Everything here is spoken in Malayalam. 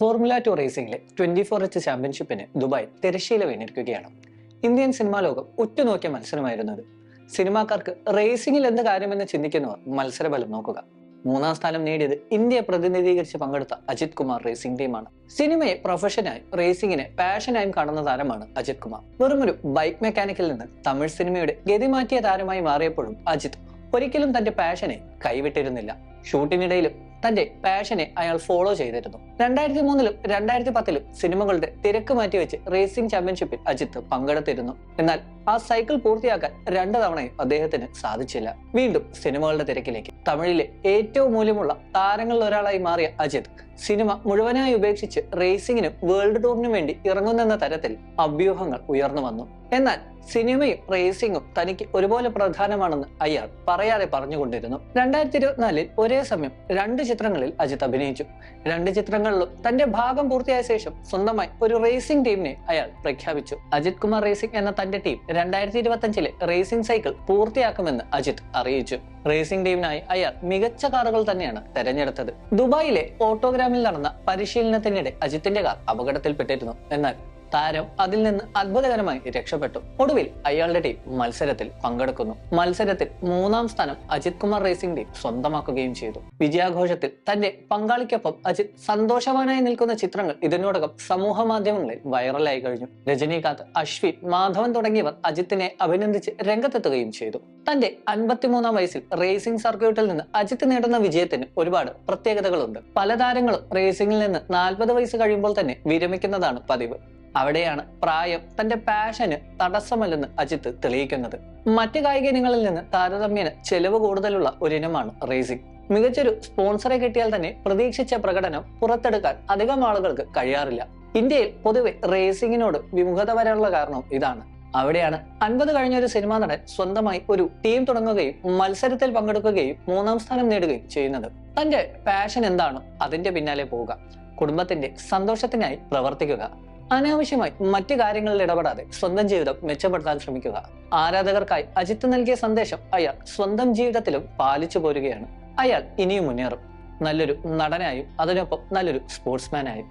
ഫോർമുല ടു റേസിംഗിലെ ട്വന്റി ഫോർ എച്ച് ചാമ്പ്യൻഷിപ്പിന് ദുബായ് തിരശ്ശീല വീണിരിക്കുകയാണ്. ഇന്ത്യൻ സിനിമാ ലോകം ഉറ്റുനോക്കിയ മത്സരമായിരുന്നത്. സിനിമാക്കാർക്ക് റേസിംഗിൽ എന്ത് കാര്യമെന്ന് ചിന്തിക്കുന്നവർ മത്സരബലം നോക്കുക. മൂന്നാം സ്ഥാനം നേടിയത് ഇന്ത്യയെ പ്രതിനിധീകരിച്ച് പങ്കെടുത്ത അജിത് കുമാർ റേസിംഗ് ടീമാണ്. സിനിമയെ പ്രൊഫഷനായി റേസിംഗിനെ പാഷനായും കാണുന്ന താരമാണ് അജിത് കുമാർ. വെറുമൊരു ബൈക്ക് മെക്കാനിക്കിൽ നിന്ന് തമിഴ് സിനിമയുടെ ഗതിമാറ്റിയ താരമായി മാറിയപ്പോഴും അജിത് ഒരിക്കലും തന്റെ പാഷനെ കൈവിട്ടിരുന്നില്ല. ഷൂട്ടിനിടയിലും തന്റെ പാഷനെ അയാൾ ഫോളോ ചെയ്തിരുന്നു. രണ്ടായിരത്തി മൂന്നിലും രണ്ടായിരത്തി പത്തിലും സിനിമകളുടെ തിരക്ക് മാറ്റി വെച്ച് റേസിംഗ് ചാമ്പ്യൻഷിപ്പിൽ അജിത്ത് പങ്കെടുത്തിരുന്നു. എന്നാൽ ആ സൈക്കിൾ പൂർത്തിയാക്കാൻ രണ്ടു തവണയും അദ്ദേഹത്തിന് സാധിച്ചില്ല. വീണ്ടും സിനിമകളുടെ തിരക്കിലേക്ക്. തമിഴിലെ ഏറ്റവും മൂല്യമുള്ള താരങ്ങളിൽ ഒരാളായി മാറിയ അജിത് സിനിമ മുഴുവനായി ഉപേക്ഷിച്ച് റേസിംഗിനും വേൾഡ് ടൂറിനും വേണ്ടി ഇറങ്ങുന്നെന്ന തരത്തിൽ അഭ്യൂഹങ്ങൾ ഉയർന്നു വന്നു. എന്നാൽ സിനിമയും റേസിംഗും തനിക്ക് ഒരുപോലെ പ്രധാനമാണെന്ന് അയാൾ പറയാതെ പറഞ്ഞുകൊണ്ടിരുന്നു. രണ്ടായിരത്തി ഇരുപത്തിനാലിൽ ഒരേ സമയം രണ്ട് ചിത്രങ്ങളിൽ അജിത് അഭിനയിച്ചു. രണ്ട് ചിത്രങ്ങളിലും തന്റെ ഭാഗം പൂർത്തിയായ ശേഷം സ്വന്തമായി ഒരു റേസിംഗ് ടീമിനെ അയാൾ പ്രഖ്യാപിച്ചു. അജിത് കുമാർ റേസിംഗ് എന്ന തന്റെ ടീം രണ്ടായിരത്തി ഇരുപത്തി അഞ്ചിലെ റേസിംഗ് സൈക്കിൾ പൂർത്തിയാക്കുമെന്ന് അജിത് അറിയിച്ചു. റേസിംഗ് ടീമിനായി അയാൾ മികച്ച കാറുകൾ തന്നെയാണ് തെരഞ്ഞെടുത്തത്. ദുബായിലെ ഓട്ടോഗ്രാമിൽ നടന്ന പരിശീലനത്തിനിടെ അജിത്തിന്റെ കാർ അപകടത്തിൽപ്പെട്ടിരുന്നു. എന്നാൽ താരം അതിൽ നിന്ന് അത്ഭുതകരമായി രക്ഷപ്പെട്ടു. ഒടുവിൽ അയാളുടെ ടീം മത്സരത്തിൽ പങ്കെടുക്കുന്നു. മത്സരത്തിൽ മൂന്നാം സ്ഥാനം അജിത് കുമാർ റേസിംഗ് ടീം സ്വന്തമാക്കുകയും ചെയ്തു. വിജയാഘോഷത്തിൽ തന്റെ പങ്കാളിക്കൊപ്പം അജിത് സന്തോഷവാനായി നിൽക്കുന്ന ചിത്രങ്ങൾ ഇതിനോടകം സമൂഹ മാധ്യമങ്ങളിൽ വൈറലായി കഴിഞ്ഞു. രജനീകാന്ത് അശ്വിൻ മാധവൻ തുടങ്ങിയവർ അജിത്തിനെ അഭിനന്ദിച്ച് രംഗത്തെത്തുകയും ചെയ്തു. തന്റെ അൻപത്തിമൂന്നാം വയസ്സിൽ റേസിംഗ് സർക്യൂട്ടിൽ നിന്ന് അജിത്ത് നേടുന്ന വിജയത്തിന് ഒരുപാട് പ്രത്യേകതകളുണ്ട്. പല താരങ്ങളും റേസിംഗിൽ നിന്ന് നാൽപ്പത് വയസ്സ് കഴിയുമ്പോൾ തന്നെ വിരമിക്കുന്നതാണ് പതിവ്. അവിടെയാണ് പ്രായം തന്റെ പാഷന് തടസ്സമല്ലെന്ന് അജിത്ത് തെളിയിക്കുന്നത്. മറ്റ് കായിക ഇനങ്ങളിൽ നിന്ന് താരതമ്യേന ചെലവ് കൂടുതലുള്ള ഇനമാണ് റേസിംഗ്. മികച്ചൊരു സ്പോൺസറെ കിട്ടിയാൽ തന്നെ പ്രതീക്ഷിച്ച പ്രകടനം പുറത്തെടുക്കാൻ അധികം ആളുകൾക്ക് കഴിയാറില്ല. ഇന്ത്യയിൽ പൊതുവെ റേസിംഗിനോട് വിമുഖത വരാനുള്ള കാരണം ഇതാണ്. അവിടെയാണ് അൻപത് കഴിഞ്ഞ ഒരു സിനിമാ നടൻ സ്വന്തമായി ഒരു ടീം തുടങ്ങുകയും മത്സരത്തിൽ പങ്കെടുക്കുകയും മൂന്നാം സ്ഥാനം നേടുകയും ചെയ്യുന്നത്. തന്റെ പാഷൻ എന്താണോ അതിന്റെ പിന്നാലെ പോവുക. കുടുംബത്തിന്റെ സന്തോഷത്തിനായി പ്രവർത്തിക്കുക. അനാവശ്യമായി മറ്റു കാര്യങ്ങളിൽ ഇടപെടാതെ സ്വന്തം ജീവിതം മെച്ചപ്പെടുത്താൻ ശ്രമിക്കുക. ആരാധകർക്കായി അജിത്ത് നൽകിയ സന്ദേശം അയാൾ സ്വന്തം ജീവിതത്തിലും പാലിച്ചു പോരുകയാണ്. അയാൾ ഇനിയും മുന്നേറും. നല്ലൊരു നടനായും അതിനൊപ്പം നല്ലൊരു സ്പോർട്സ്മാനായും.